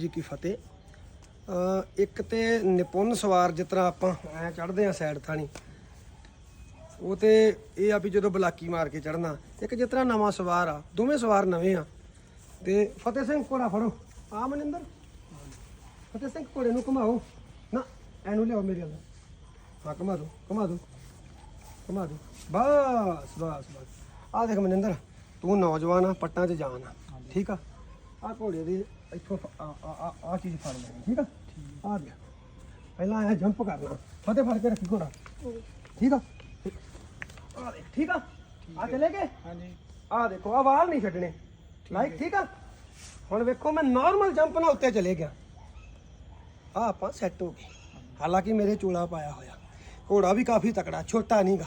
ਜੀ ਕੀ ਫਤਿਹ। ਇੱਕ ਤੇ ਨਿਪੁੰਨ ਸਵਾਰ ਜਿਸ ਤਰ੍ਹਾਂ ਆਪਾਂ ਐ ਚੜਦੇ ਆ ਸਾਈਡ ਥਾਣੀ, ਉਹ ਤੇ ਇਹ ਆ ਵੀ ਜਦੋਂ ਬਲਾਕੀ ਮਾਰ ਕੇ ਚੜਨਾ ਇੱਕ ਜਿਸ ਤਰ੍ਹਾਂ ਨਵਾਂ ਸਵਾਰ ਆ, ਦੋਵੇਂ ਸਵਾਰ ਨਵੇਂ ਆ। ਤੇ ਫਤਿਹ ਸਿੰਘ ਘੋੜਾ ਫੜੋ। ਆ ਮਨਿੰਦਰ, ਫਤਿਹ ਸਿੰਘ ਘੋੜੇ ਨੂੰ ਘੁਮਾਓ। ਨਾ ਐਨੂੰ ਲਿਆਓ ਮੇਰੇ ਵੱਲ। ਹਾਂ, ਘੁਮਾ ਦੋ ਘੁਮਾ ਦੋ ਘੁਮਾ ਦੋ ਬਸ ਬਸ ਬਸ। ਆ ਦੇਖ ਮਨਿੰਦਰ, ਤੂੰ ਨੌਜਵਾਨ ਆ, ਪੱਟਾਂ 'ਚ ਜਾਨ ਆ। ਠੀਕ ਆ? ਆ ਘੋੜੇ ਦੇ ਇੱਥੋਂ ਆ ਆ- ਆ ਚੀਜ਼ ਫੜ ਲੈਣੀ ਠੀਕ ਆ? ਆ ਗਿਆ ਪਹਿਲਾਂ ਐ ਜੰਪ ਕਰਨਾ ਫਤਿਹ ਫੜ ਕੇ ਰੱਖੀ ਘੋੜਾ। ਠੀਕ ਆ? ਆ ਦੇਖ ਠੀਕ ਆ? ਆ ਚਲੇ ਗਏ? ਹਾਂਜੀ। ਆ ਦੇਖੋ ਆ ਵਾਲ ਨਹੀਂ ਛੱਡਣੇ। ਲਾਈਕ ਠੀਕ ਆ? ਹੁਣ ਵੇਖੋ ਮੈਂ ਨਾਰਮਲ ਜੰਪ ਨਾਲ ਉੱਤੇ ਚਲੇ ਗਿਆ। ਆ ਆਪਾਂ ਸੈੱਟ ਹੋ ਗਏ। ਹਾਲਾਂਕਿ ਮੇਰੇ ਚੋਲਾ ਪਾਇਆ ਹੋਇਆ। ਘੋੜਾ ਵੀ ਕਾਫੀ ਤਕੜਾ ਛੋਟਾ ਨਹੀਂਗਾ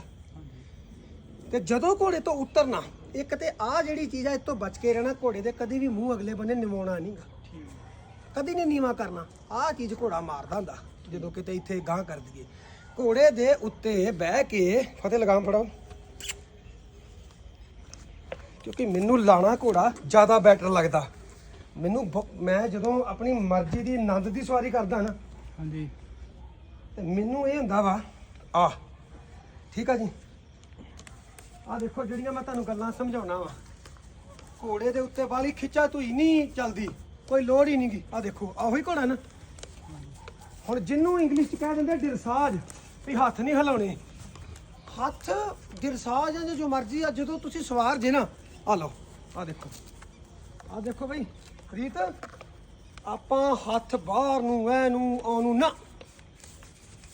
ਤੇ ਜਦੋਂ ਘੋੜੇ ਤੋਂ ਉਤਰਨਾ ਇੱਕ ਤੇ ਆ ਜਿਹੜੀ ਚੀਜ਼ ਆ ਇਸ ਤੋਂ ਬਚ ਕੇ ਰਹਿਣਾ ਘੋੜੇ ਦੇ ਕਦੀ ਵੀ ਮੂੰਹ ਅਗਲੇ ਬੰਨੇ ਨਿਵਾਉਣਾ ਨਹੀਂਗਾ ਕਦੀ ਨਹੀਂ ਨੀਵਾ ਕਰਨਾ। ਆ ਚੀਜ਼ ਘੋੜਾ ਮਾਰਦਾ ਹੁੰਦਾ ਜਦੋਂ ਕਿਤੇ ਇੱਥੇ ਗਾਂ ਕਰ ਦਈਏ। ਘੋੜੇ ਦੇ ਉੱਤੇ ਬਹਿ ਕੇ ਫਤਿਹ ਲਗਾਮ ਫੜਾਓ। ਕਿਉਂਕਿ ਮੈਨੂੰ ਲਾਣਾ ਘੋੜਾ ਜ਼ਿਆਦਾ ਬੈਟਰ ਲੱਗਦਾ। ਮੈਨੂੰ ਮੈਂ ਜਦੋਂ ਆਪਣੀ ਮਰਜ਼ੀ ਦੀ ਆਨੰਦ ਦੀ ਸਵਾਰੀ ਕਰਦਾ ਨਾ ਹਾਂਜੀ। ਤੇ ਮੈਨੂੰ ਇਹ ਹੁੰਦਾ ਵਾ ਆ ਠੀਕ ਆ ਜੀ? ਆ ਦੇਖੋ, ਜਿਹੜੀਆਂ ਮੈਂ ਤੁਹਾਨੂੰ ਗੱਲਾਂ ਸਮਝਾਉਣਾ ਵਾ। ਘੋੜੇ ਦੇ ਉੱਤੇ ਵਾਲੀ ਖਿੱਚਾ ਧੂਈ ਨਹੀਂ ਚੱਲਦੀ, ਕੋਈ ਲੋੜ ਹੀ ਨਹੀਂਗੀ। ਆ ਦੇਖੋ, ਆਹੀ ਘੋੜਾ ਨਾ। ਹੁਣ ਜਿੰਨੂੰ ਇੰਗਲਿਸ਼ ਚ ਕਹਿ ਦਿੰਦੇ ਡਿਰਸਾਜ ਵੀ ਹੱਥ ਨਹੀਂ ਹਿਲਾਉਣੇ। ਹੱਥ ਡਿਰਸਾਜ ਜਾਂ ਜੋ ਮਰਜ਼ੀ ਆ, ਜਦੋਂ ਤੁਸੀਂ ਸਵਾਰ ਜੇ ਨਾ। ਆ ਲਓ ਆ ਦੇਖੋ। ਆ ਦੇਖੋ ਬਈ ਰੀਤ ਆਪਾਂ ਹੱਥ ਬਾਹਰ ਨੂੰ, ਐ ਨੂੰ, ਆਉਂ ਨੂੰ ਨਾ।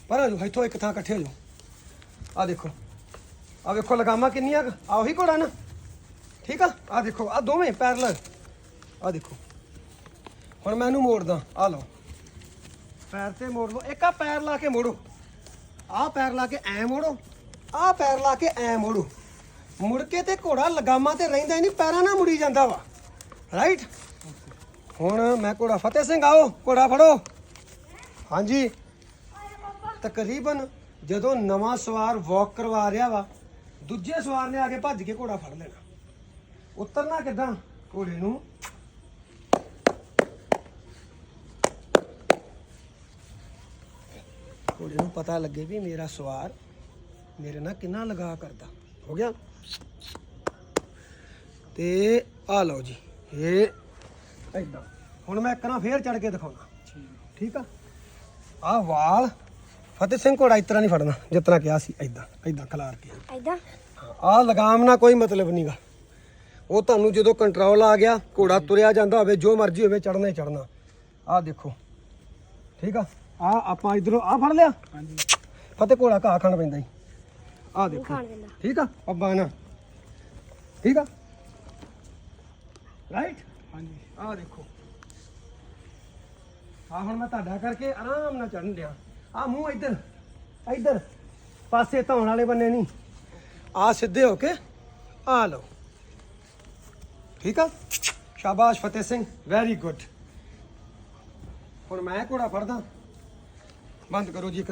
ਪਰ ਆ ਜੋ ਇੱਥੋਂ ਇੱਕ ਥਾਂ ਇਕੱਠੇ ਹੋ ਜਾਓ। ਆ ਦੇਖੋ। ਆ ਵੇਖੋ ਲਗਾਮਾਂ ਕਿੰਨੀਆਂ ਕੁ? ਆ ਉਹੀ ਘੋੜਾ ਨਾ। ਠੀਕ ਆ? ਆ ਦੇਖੋ ਆ ਦੋਵੇਂ ਪੈਰਲਲ ਆ ਦੇਖੋ। ਹੁਣ ਮੈਂ ਇਹਨੂੰ ਮੋੜਦਾ। ਆ ਲਓ। ਪੈਰ ਤੇ ਮੋੜ ਲਓ। ਇੱਕ ਆ ਪੈਰ ਲਾ ਕੇ ਮੋੜੋ। ਆ ਪੈਰ ਲਾ ਕੇ ਐ ਮੋੜੋ। ਆ ਪੈਰ ਲਾ ਕੇ ਐ ਮੋੜੋ। ਮੁੜ ਕੇ ਤੇ ਘੋੜਾ ਲਗਾਮਾਂ ਤੇ ਰਹਿੰਦਾ ਹੀ ਨਹੀਂ, ਪੈਰਾਂ ਨਾਲ ਮੁੜੀ ਜਾਂਦਾ ਵਾ। ਰਾਈਟ ਹੁਣ ਮੈਂ ਘੋੜਾ ਫਤਿਹ ਸਿੰਘ ਆਓ। ਘੋੜਾ ਫੜੋ। ਹਾਂਜੀ। ਤਕਰੀਬਨ ਜਦੋਂ ਨਵਾਂ ਸਵਾਰ ਵਾਕ ਕਰਵਾ ਰਿਹਾ ਵਾ ਦੂਜੇ ਸਵਾਰ ਨੇ ਆ ਕੇ ਭੱਜ ਕੇ ਘੋੜਾ ਫੜ ਲੈਣਾ ਉਤਰਨਾ ਕਿੱਦਾਂ? ਘੋੜੇ ਨੂੰ। ਘੋੜੇ ਨੂੰ ਪਤਾ ਲੱਗੇ ਵੀ ਮੇਰਾ ਸਵਾਰ ਮੇਰੇ ਨਾਲ ਕਿੰਨਾ ਲਗਾ ਕਰਦਾ। ਹੋ ਗਿਆ? ਤੇ ਆ ਲਓ ਜੀ ਇਹ ਏਦਾਂ ਹੁਣ ਮੈਂ ਇੱਕ ਨਾ ਫੇਰ ਚੜ ਕੇ ਦਿਖਾਉਣਾ। ਠੀਕ। ਆ? ਆ ਵਾਲ ਫਤਿਹ ਸਿੰਘ ਘੋੜਾ ਇਸ ਤਰ੍ਹਾਂ ਨਹੀਂ ਫੜਨਾ ਜਿਸ ਤਰ੍ਹਾਂ ਕਿਹਾ ਸੀ ਏਦਾਂ ਏਦਾਂ ਖਲਾਰ ਕੇ। ਐਦਾਂ ਆ ਲਗਾਮ ਨਾਲ ਕੋਈ ਮਤਲਬ ਨਹੀਂਗਾ ਉਹ ਤੁਹਾਨੂੰ ਜਦੋਂ ਕੰਟਰੋਲ ਆ ਗਿਆ ਘੋੜਾ ਤੁਰਿਆ ਜਾਂਦਾ ਹੋਵੇ ਜੋ ਮਰਜ਼ੀ ਹੋਵੇ ਚੜਨਾ ਹੀ ਚੜਨਾ ਆ ਦੇਖੋ ਠੀਕ ਆ? ਆ ਆਪਾਂ ਇਧਰੋਂ ਆ ਫੜ ਲਿਆ? ਹਾਂਜੀ। ਫਤਿਹ ਘੋੜਾ ਘਾਹ ਖਾਣ ਪੈਂਦਾ ਜੀ। ਆ ਨਹੀਂ ਦੇਖੋ ਖਾਣ ਦਿੰਦਾ। ਠੀਕ ਆ? ਪੱਬਾ ਨਾ। ਠੀਕ ਆ? ਰਾਈਟ ਹਾਂਜੀ। ਆ ਦੇਖੋ। ਆ ਹੁਣ ਮੈਂ ਤੁਹਾਡਾ ਕਰਕੇ ਆਰਾਮ ਨਾਲ ਚੜਨ ਡਿਆ। ਆ ਮੂੰਹ ਇੱਧਰ ਇੱਧਰ। ਪਾਸੇ ਧੌਣ ਵਾਲੇ ਬੰਨੇ ਨਹੀਂ ਆ ਸਿੱਧੇ ਹੋ ਕੇ ਆ ਲਓ। ਠੀਕ ਆ? ਸ਼ਾਬਾਸ਼ ਫਤਿਹ ਸਿੰਘ ਵੈਰੀ ਗੁੱਡ ਹੁਣ ਮੈਂ ਘੋੜਾ ਫੜਦਾ। ਬੰਦ ਕਰੋ ਜੀ ਇੱਕ